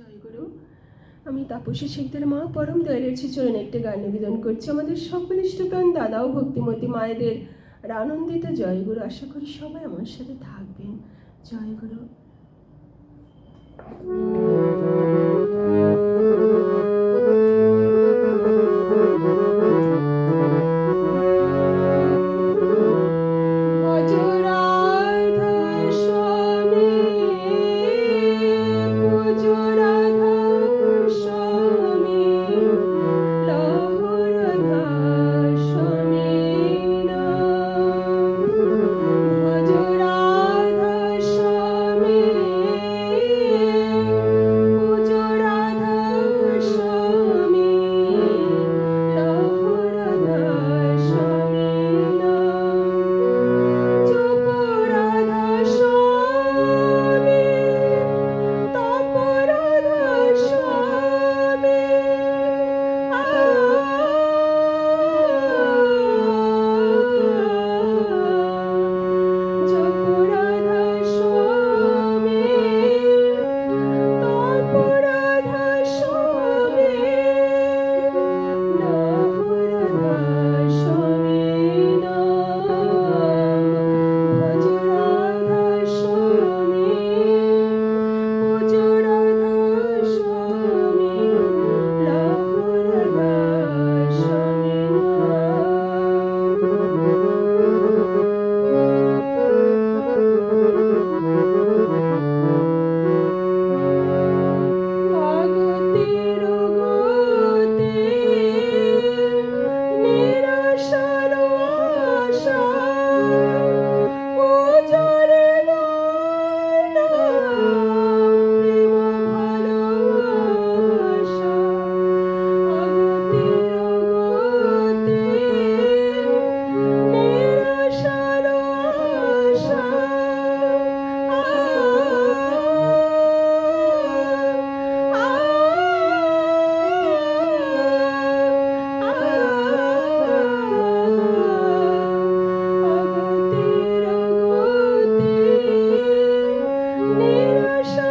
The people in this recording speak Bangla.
জয়গুরু আমি তাপসী শিখদের মা, পরম দয়ালের চরণে একটি গান নিবেদন করছি। আমাদের সকনিষ্ঠ প্রাণ দাদা ও ভক্তিমতী মায়েদের আর আনন্দিত জয়গুরু আশা করি সবাই আমার সাথে থাকবেন। জয়গুরু you